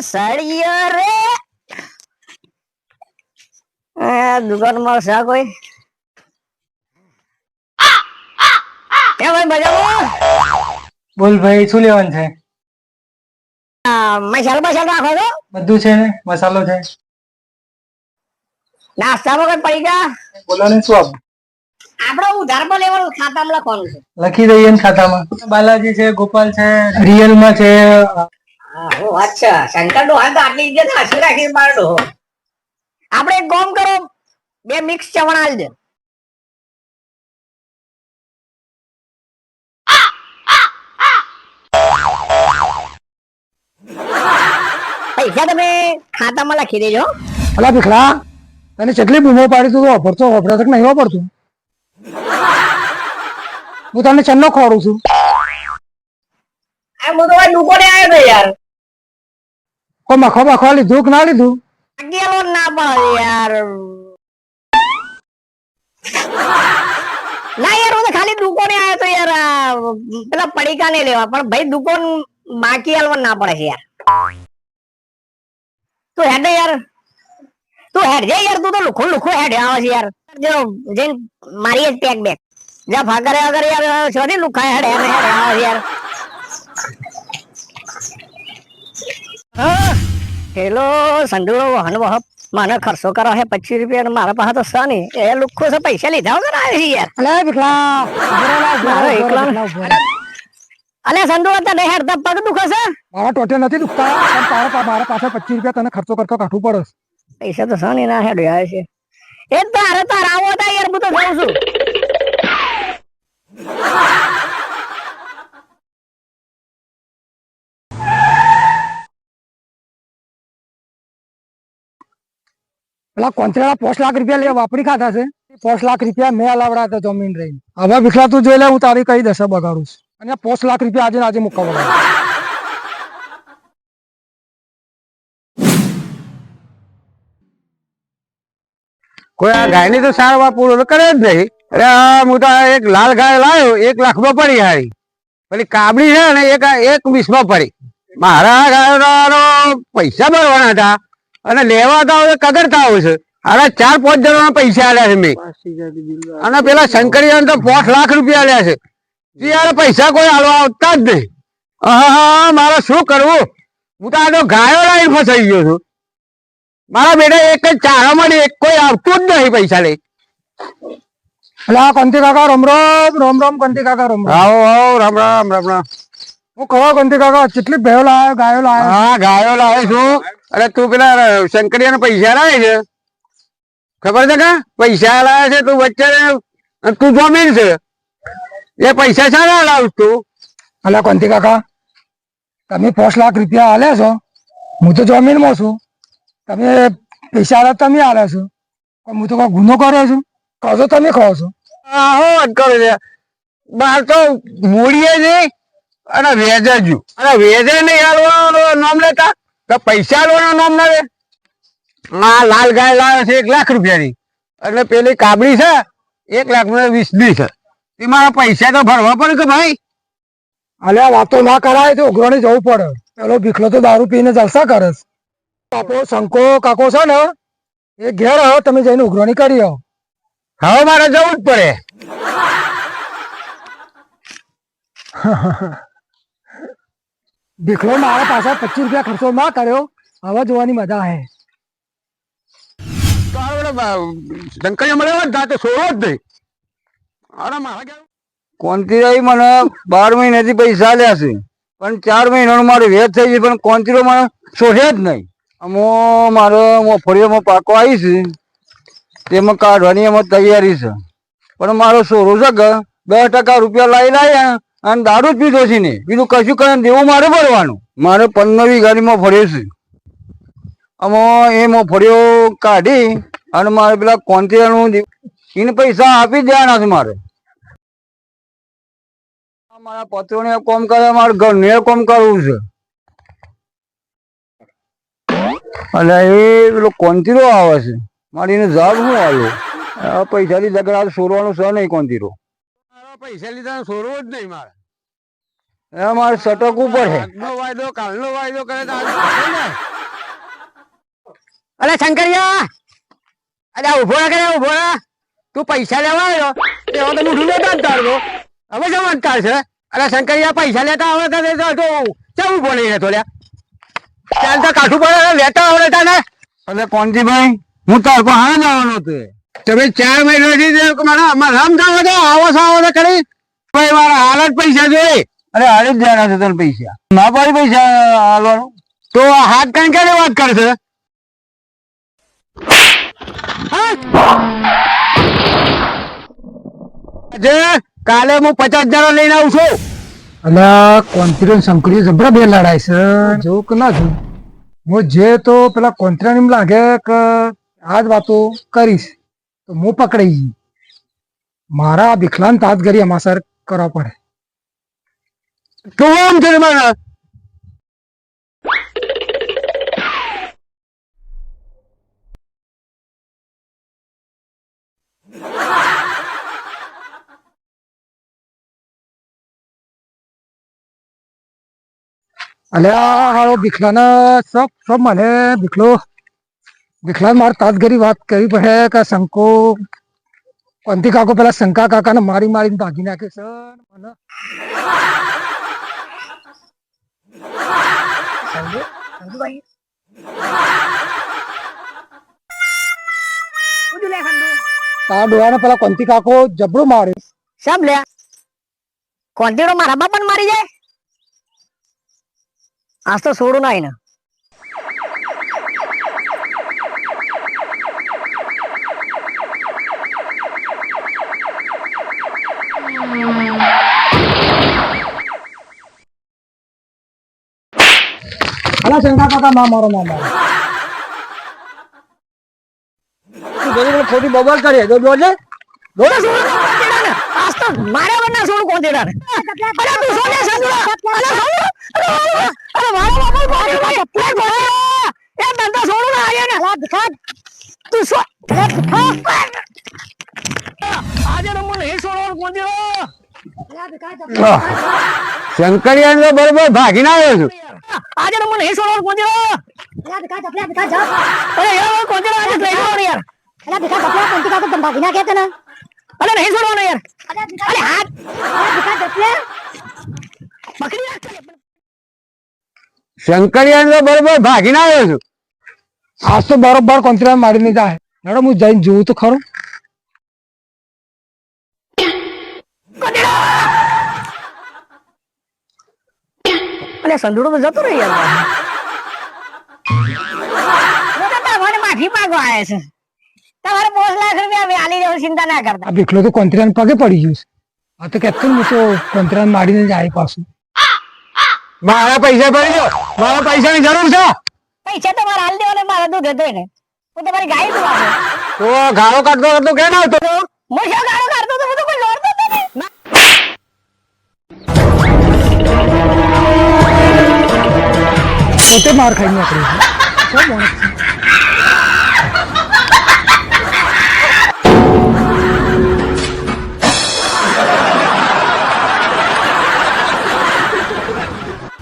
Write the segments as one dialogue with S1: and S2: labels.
S1: સળિયો રે. દુકાનમાં છે કોઈ એ ભાઈ મજામાં?
S2: બોલ ભાઈ શું લેવાનું છે?
S1: મસાલો મસાલો રાખો છો?
S2: બધું છે ને મસાલો છે.
S1: નાસ્તામાં કોઈ પડી ગયા
S2: બોલો ને શું આપું
S1: આપણે ઉધારમાં લેવાનું ખાતામાં લખવાનું છે.
S2: લખી દઈએ ખાતામાં. બાલાજી છે ગોપાલ છે રિયલમાં છે
S1: હા, હું અચ્છા શંકર નો તો આટલી ઇજ્જત હાસી રાખી મારડો આપણે એક કામ કરો બે મિક્સ ચવણ આલી દે પૈસા તમે ખાતામાં લખી દેજો.
S2: અલા ભીખડા તને કેટલી બૂમો પાડી તું વાપરતો વાપરતો કે નહીં વાપરતું. હું તને ચન્નો ખોડું છું.
S1: આ હું તો ભાઈ ને આવ્યો તો યાર.
S2: કોઈ મખો મખો લીધું કે ના લીધું?
S1: ગેલો ના પડે યાર. ના યાર, હું ખાલી દુકાને આવ્યો તો યાર પેલા પડીકા ને લેવા. પણ ભાઈ, દુકાન બાકી હાલવા ના પડે યાર. તું હેડે યાર. તું હેડ, જે યાર, તું તો લુખું લુખું હેડ આવે છે યાર. જો, જઈને મારી જ પેક બેક જા, ભાગરે વગર યાર સોરી લુખા હેડ હેડ હેડ, આવે યાર. હેલો સંડુળો વહન વહ મને ખર્ચો કરો હે પચીસ રૂપિયા મારા પાસે તો સા નહીં. એ લુખો છે પૈસા લીધા વગર આવે યાર.
S2: અલે
S1: સંડુળો તને હેડતા પગ દુખે છે?
S2: મારા ટોટે નથી દુખતા. પણ તારા મારા પાસે પચીસ રૂપિયા તને ખર્ચો કરતો કાઢવું પડે
S1: પૈસા તો સા નહીં ના હેડ છે. એ તારે તારા આવો હતા યાર હું તો જાઉં છું.
S2: પેલા કોન્ટ્રેલા પોસ્ટ લાખ રૂપિયા લે, વાપરી ખાતા છે. પોસ્ટ લાખ રૂપિયા મેં અલાવડા હતા જમીન રહી હવે ભીખલા તું જોઈ લે, હું તારી કઈ દશા બગાડું છું. અને પોસ્ટ લાખ રૂપિયા આજે આજે મુકવા
S3: કોઈ આ ગાયની તો સારવાર પૂરો કરે જ નહીં. અરે હું તો એક લાલ ગાય લાવ્યો એક લાખમાં પડી હારી. પેલી કાબડી છે ને, એક એક વીસમાં પડી. મારા ગાયનો પૈસા ભરવાના હતા. અને લેવા હતા હવે કગરતા હોય છે. અરે ચાર પાંચ જણાના પૈસા આલ્યા છે મેં. અને પેલા શંકરી તો પાંચ લાખ રૂપિયા આલ્યા છે. યાર પૈસા કોઈ આલવા આવતા જ નહીં. હા મારે શું કરવું? હું તો આજે ગાયો લાઈન ફસાઈ ગયો છું. મારા બેટા એક જ ચારામાં એક કોઈ આવતું જ નહીં પૈસા લઈ.
S2: એટલે આ કંતી કાકા રમ રમ રમ રમ કંતી કાકા રમ રમ.
S3: આવો આવો રામ રામ રામ રામ.
S2: હું કહો કંતી કાકા કેટલી ભેવ લાવ્યો ગાયો લાવ્યો
S3: હા ગાયો લાવે છું. અરે તું પેલા શંકરિયા પૈસા લાવે છે? ખબર છે કે? પૈસા લાવે છે તું વચ્ચે તું જોમીન છે. એ પૈસા શાના લાવ તું?
S2: અલ્યા કોંતી કાકા? તમે પાંચ લાખ રૂપિયા આલે છો. હું તો જમીનમાં છું. તમે પૈસા આલે તમે આલે છો. હું તો કોઈ ગુનો કર્યો છું. કહો તમે કહો છો.
S3: હું વાત કરો છે. બાર તો મૂડીએ નહીં અને વેજે જુ. અને વેજે નહીં હાલવાનું નામ લેતા. તો પૈસા લોનો નામ ના લે. આ લાલ ગાય લાવે છે એક લાખ રૂપિયાની. એટલે પેલી કાબડી છે એક લાખ ને વીસ દી છે. એ મારા પૈસા તો ભરવા પડે કે ભાઈ?
S2: અલ્યા વાતો ના કરાય તો ઉઘરાણી જવું પડે. પેલો ભીખલો તો દારૂ પીને જલસા કરે આપણો શંકો કાકો છે ને એ ઘેર આવો તમે જઈને ઉઘરાણી કરી આવો.
S3: હવે મારે જવું જ પડે.
S2: ભીખલો મારા પાસે પચીસ રૂપિયા ખર્ચો ના કર્યો. હવે જોવાની મજા હે.
S3: તો આ બધા શંકરિયા મળે હોય ને તો સોરો જ નહીં અરે મારા કોંતીરાઈ મને બાર મહિનાથી પૈસા આલ્યા છે. પણ ચાર મહિનાનું મારો વેચ થઈ ગયું પણ કોંતીરો મને શોધે જ નહીં. અમો મારો મફળીઓમાં પાકો આવી છે. તેમાં કાઢવાની એમાં તૈયારી છે. પણ મારો સોરો છે કે દસ ટકા રૂપિયા લાવી લાવ્યા અને દારૂ જ પીધો છે ને. બીજું કશું કરે દેવું મારે ભરવાનું મારે પંદર ગાડીમાં ફર્યો છે. આમાં એમાં ફર્યો કાઢી અને મારે પેલા કોંતીરાનું એને પૈસા આપી દેવાના છે મારે. મારા પત્રોને કોમ કરે, મારે ઘરને કોમ કરવું છે. અને એ પેલો કોંતીરો આવે છે. મારે એને ઝાડ શું આવ્યો પૈસાથી ઝઘડા આ છે નહીં કોંતીરો પૈસા લીધા સોરવો જ નહીં મારે. એ મારે સટકવું પડે વાયદો કાલનો વાયદો કરે તો આજે થશે શંકરિયા અરે ઊભો કરે ઊભો તું પૈસા લેવા આવ્યો? એવો તો મોઢું લેતા જ હવે છે? અરે શંકરિયા પૈસા લેતા આવડે તને તો ચમ ઊભો નહીં રહેતો લ્યા? ચાલ તો કાઠું પડે લેતા આવડે તને. અલે કોણજીભાઈ હું તાર પર હા જવાનો હતો તમે ચાર મહિનાથી જે મને રામ જાવ તો આવો છો આવો તો કરી ભાઈ મારા હાલ જ પૈસા જોઈએ. અરે હાલ જ દેવાના છે તને પૈસા. ના પાડી પૈસા હાલવાનું? તો હાથ કઈ ક્યારે વાત કરશે? આજે કાલે હું પચાસ હજાર લઈને આવું છું.
S2: અલ્યા કોન્ફિડન્સ શંકરી જબરા બે લડાય છે. જેવું કે ના જોવું? હું જે તો પેલા કોન્ફિડન્સ એમ લાગે કે આ જ વાતો કરીશ. તો હું પકડાઈ જઈ મારા વિકલાંત હાથગરી એમાં સર કરવા પડે
S3: તું આમ છે મને
S2: અલ્યા હારો ભીખલાને સબ સબ મને ભીખલો ભીખલા મારે તાતગરી વાત કરવી પડે કે શંકો પંથી કાકો પેલા શંકા કાકાને મારી મારીને ભાગી નાખે છે? મને તારા પેલા કોંતી કાકો જબરો મારે.
S1: સબ લે કોંતીડો મારા બાપા મારી જાય? આજ તો છોડું નાય ને
S2: અલા શંકા કાકા, ના, મારો
S3: મને ખોટી બબાલ કરી તો જોજે
S1: દોડો સોડે ને મારે આજ સોડ કોણ દેડા. અરે તું શું લે
S3: શંકરિયા તો બરોબર ભાગીને આવ્યો છું
S1: આજે મને. અરે યાર આજે લઈ જવાનું યાર. અરે નહીં છોડવાનું યાર. અરે હાથ પકડી રાખ.
S3: શંકરિયા તો બરોબર ભાગીને આવ્યો છું
S2: આજ તો બરોબર કોંજરો મારી નહીં જાય મેડમ હું જઈને જોઉં તો ખરું
S1: અલે સંધુડો તો જતો રહી યાર. તો માફી માંગવા આવે છે. તમારે પાંચ લાખ રૂપિયા વ્યાલી જવું ચિંતા ના કરતા.
S2: ભીખલો તો કોન્ત્રાન પગે પડી ગયું છે. આ તો કહેતો હું તો કોન્ત્રાન મારીને જાય પાછું.
S3: મારા પૈસા ભરી દો. મારા પૈસાની જરૂર છે.
S1: પૈસા તમારે હાલ દેવાને મારે દૂધ હતો ને હું તમારી ગાય દુવા
S3: તો ગાળો કાઢતો હતો કે ના
S1: હતો હું શું ગાળો કાઢતો હતો હું તો કોઈ લોડતો
S2: પોતે માર ખાઈ?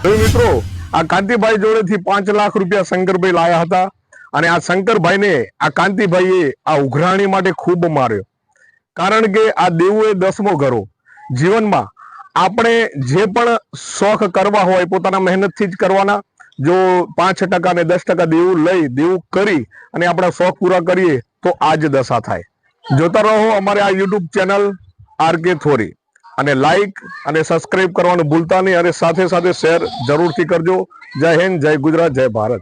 S4: હવે મિત્રો, આ કાંતિભાઈ જોડેથી પાંચ લાખ રૂપિયા શંકરભાઈ લાયા હતા અને આ શંકરભાઈને આ કાંતિભાઈએ આ ઉઘરાણી માટે ખૂબ માર્યો કારણ કે આ દેવું એ દસમો ઘરો જીવનમાં આપણે જે પણ શોખ કરવા હોય, પોતાના મહેનતથી જ કરવાના જો પાંચ ટકા ને દસ ટકા દેવું લઈ, દેવું કરી અને આપણા શોખ પૂરા કરીએ, તો આ જ દશા થાય. જોતા રહો અમારે આ યુટ્યુબ ચેનલ આર કે થોરી. અને લાઈક અને સબસ્ક્રાઈબ કરવાનું ભૂલતા નહીં અને સાથે સાથે શેર જરૂરથી કરજો. જય હિન્દ, જય ગુજરાત, જય ભારત.